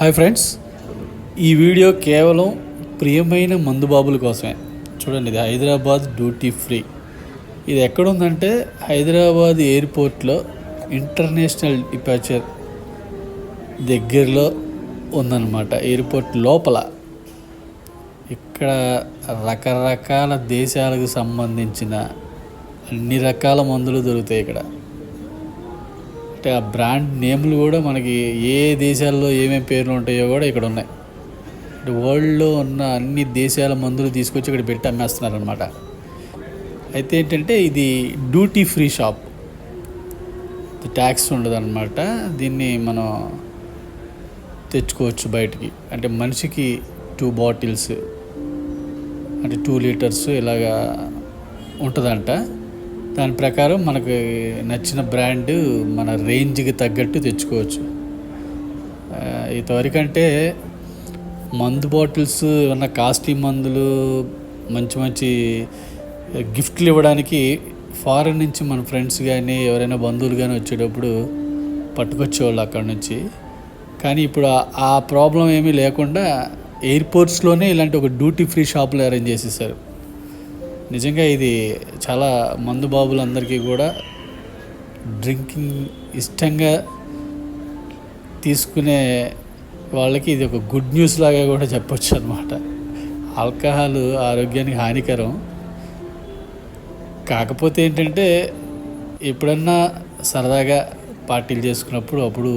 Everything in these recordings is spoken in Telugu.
Hi friends. ఈ వీడియో కేవలం ప్రియమైన మందుబాబుల కోసమే. చూడండి ఇది హైదరాబాద్ డ్యూటీ ఫ్రీ. ఇది ఎక్కడుందంటే హైదరాబాద్ ఎయిర్పోర్ట్లో ఇంటర్నేషనల్ డిపాచర్ దగ్గరలో ఉందన్నమాట. ఎయిర్పోర్ట్ లోపల. ఇక్కడ రకరకాల దేశాలకు సంబంధించిన అన్ని రకాల మందులు దొరుకుతాయి ఇక్కడ. అంటే ఆ బ్రాండ్ నేమ్లు కూడా మనకి ఏ దేశాల్లో ఏమేమి పేర్లు ఉంటాయో కూడా ఇక్కడ ఉన్నాయి. అంటే వరల్డ్లో ఉన్న అన్ని దేశాల మందులు తీసుకొచ్చి ఇక్కడ పెట్టి అమ్మేస్తున్నారు అనమాట అయితే ఏంటంటే ఇది డ్యూటీ ఫ్రీ షాప్. ట్యాక్స్ ఉండదన్నమాట. దీన్ని మనం తెచ్చుకోవచ్చు బయటికి. అంటే మనిషికి టూ బాటిల్స్ అంటే టూ లీటర్స్ ఇలాగా ఉంటుందంట. దాని ప్రకారం మనకు నచ్చిన బ్రాండ్ మన రేంజ్కి తగ్గట్టు తెచ్చుకోవచ్చు. ఇంతవరకంటే మందు బాటిల్స్ ఏమన్నా కాస్ట్లీ మందులు మంచి మంచి గిఫ్ట్లు ఇవ్వడానికి ఫారెన్ నుంచి మన ఫ్రెండ్స్ కానీ ఎవరైనా బంధువులు కానీ వచ్చేటప్పుడు పట్టుకొచ్చేవాళ్ళు అక్కడ నుంచి. కానీ ఇప్పుడు ఆ- ఆ ప్రాబ్లం ఏమీ లేకుండా ఎయిర్పోర్ట్స్లోనే ఇలాంటి ఒక డ్యూటీ ఫ్రీ షాపులు అరేంజ్ చేసేసారు. నిజంగా ఇది చాలా మందు బాబులందరికీ కూడా డ్రింకింగ్ ఇష్టంగా తీసుకునే వాళ్ళకి ఇది ఒక గుడ్ న్యూస్ లాగా కూడా చెప్పొచ్చు అనమాట ఆల్కహాల్ ఆరోగ్యానికి హానికరం. కాకపోతే ఏంటంటే ఎప్పుడన్నా సరదాగా పార్టీలు చేసుకున్నప్పుడు అప్పుడు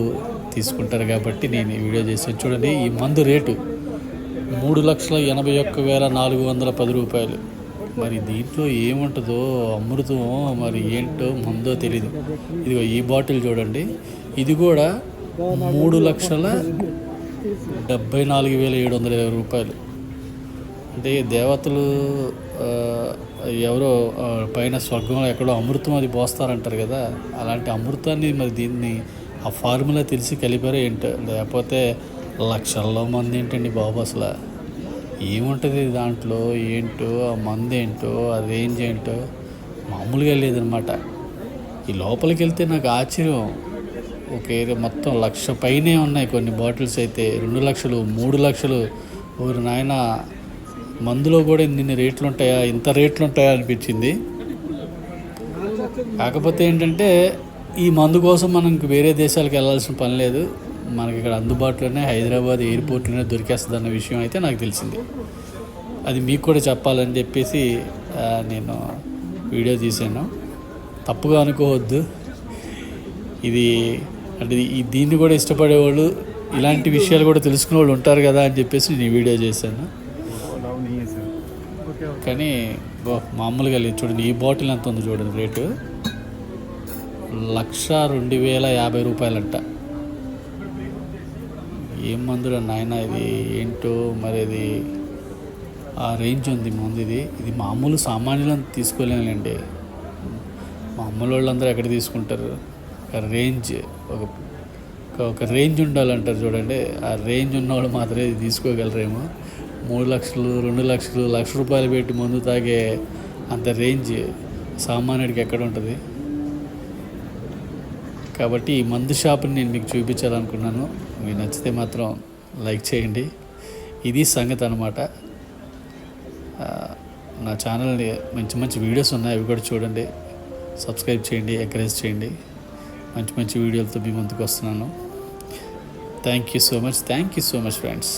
తీసుకుంటారు కాబట్టి నేను ఈ వీడియో చేసాను చూడండి ఈ మందు రేటు మూడు లక్షల ఎనభై ఒక్క వేల నాలుగు వందల పది రూపాయలు. మరి దీంట్లో ఏముంటుందో అమృతమో మరి ఏంటో ముందో తెలియదు ఇదిగో ఈ బాటిల్ చూడండి. ఇది కూడా మూడు లక్షల డెబ్బై నాలుగు వేల ఏడు వందల ఇరవై రూపాయలు. అంటే దేవతలు ఎవరో పైన స్వర్గంలో ఎక్కడో అమృతం అది పోస్తారంటారు కదా అలాంటి అమృతాన్ని మరి దీన్ని ఆ ఫార్ములా తెలిసి కలిపారో ఏంటో. లేకపోతే లక్షల్లో మంది ఏంటండి బాబు అసలు? ఏముంటుంది దాంట్లో? ఏంటో? ఆ మందు ఏంటో ఆ రేంజ్ ఏంటో? మామూలుగా లేదనమాట. ఈ లోపలికి వెళ్తే నాకు ఆశ్చర్యం. ఒక ఏరియా మొత్తం లక్ష పైనే ఉన్నాయి కొన్ని బాటిల్స్ అయితే. రెండు లక్షలు మూడు లక్షలు. ఊరు నాయన మందులో కూడా ఇన్ని రేట్లు ఉంటాయా ఇంత రేట్లు ఉంటాయా అనిపించింది. కాకపోతే ఏంటంటే ఈ మందు కోసం మనం వేరే దేశాలకు వెళ్ళాల్సిన పని లేదు. మనకి ఇక్కడ అందుబాటులోనే హైదరాబాద్ ఎయిర్పోర్ట్లోనే దొరికేస్తుంది అన్న విషయం అయితే నాకు తెలిసింది. అది మీకు కూడా చెప్పాలని చెప్పేసి నేను వీడియో తీసాను తప్పుగా అనుకోవద్దు. ఇది అంటే ఈ దీన్ని కూడా ఇష్టపడేవాళ్ళు ఇలాంటి విషయాలు కూడా తెలుసుకునే వాళ్ళు ఉంటారు కదా అని చెప్పేసి నేను వీడియో చేశాను. కానీ మామూలుగా లేదు. చూడండి ఈ బాటిల్ ఎంత ఉంది చూడండి రేటు? లక్ష రెండు వేల యాభై రూపాయలంట. ఏం మందురా నాయన ఇది? ఏంటో మరి ఇది ఆ రేంజ్ ఉంది మందు ఇది. ఇది మామూలు సామాన్యులను తీసుకోలేనండి మామూలు వాళ్ళందరూ ఎక్కడ తీసుకుంటారు? రేంజ్ ఒక ఒక- రేంజ్ ఉండాలంటారు చూడండి. ఆ రేంజ్ ఉన్నవాళ్ళు మాత్రమే తీసుకోగలరేమో. మూడు లక్షలు రెండు లక్షలు లక్ష రూపాయలు పెట్టి మందు తాగే అంత రేంజ్ సామాన్యుడికి ఎక్కడ ఉంటుంది? కాబట్టి ఈ మందు షాప్ని నేను మీకు చూపించాలనుకున్నాను. మీకు నచ్చితే మాత్రం లైక్ చేయండి. ఇది సంగతి అనమాట నా ఛానల్ని మంచి మంచి వీడియోస్ ఉన్నాయి అవి కూడా చూడండి. సబ్స్క్రైబ్ చేయండి ఎంకరేజ్ చేయండి. మంచి మంచి వీడియోలతో మీ ముందుకు వస్తున్నాను. Thank you so much thank you so much friends